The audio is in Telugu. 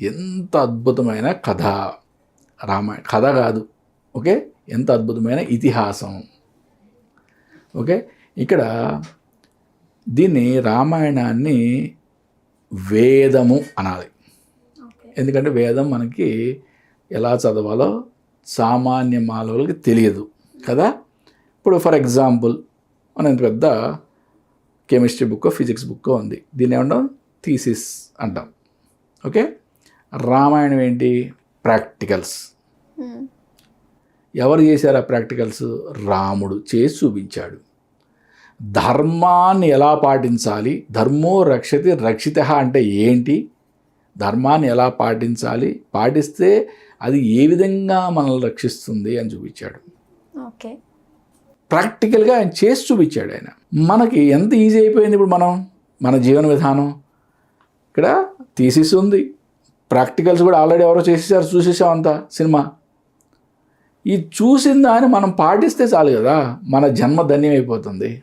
ఎంత అద్భుతమైన కథ రామాయణ కథ కాదు ఓకే? ఎంత అద్భుతమైన ఇతిహాసం. ఓకే? ఇక్కడ దీన్ని రామాయణాన్ని వేదము అనాలి. ఎందుకంటే వేదం మనకి ఎలా చదవాలో సామాన్య మానవులకి తెలియదు కదా? ఇప్పుడు ఫర్ ఎగ్జాంపుల్ మన ఇంత పెద్ద కెమిస్ట్రీ బుక్ ఫిజిక్స్ బుక్ ఉంది. దీన్ని ఏమంటాం? థీసిస్ అంటాం. ఓకే? రామాయణం ఏంటి? ప్రాక్టికల్స్. ఎవరు చేశారు ఆ ప్రాక్టికల్స్? రాముడు చేసి చూపించాడు. ధర్మాన్ని ఎలా పాటించాలి? ధర్మో రక్షతి రక్షిత అంటే ఏంటి? ధర్మాన్ని ఎలా పాటించాలి? పాటిస్తే అది ఏ విధంగా మనల్ని రక్షిస్తుంది అని చూపించాడు. ఓకే. ప్రాక్టికల్గా ఆయన చేసి చూపించాడు ఆయన. మనకి ఎంత ఈజీ అయిపోయింది ఇప్పుడు మనం? మన జీవన విధానం. ఇక్కడ థీసిస్ ఉంది. ప్రాక్టికల్స్ కూడా ఆల్రెడీ ఎవరో చేసేసారు చూసేసాం అంతా సినిమా. ఈ చూసిన దాన్ని మనం పాటిస్తే చాలు కదా మన జన్మ ధన్యమైపోతుంది.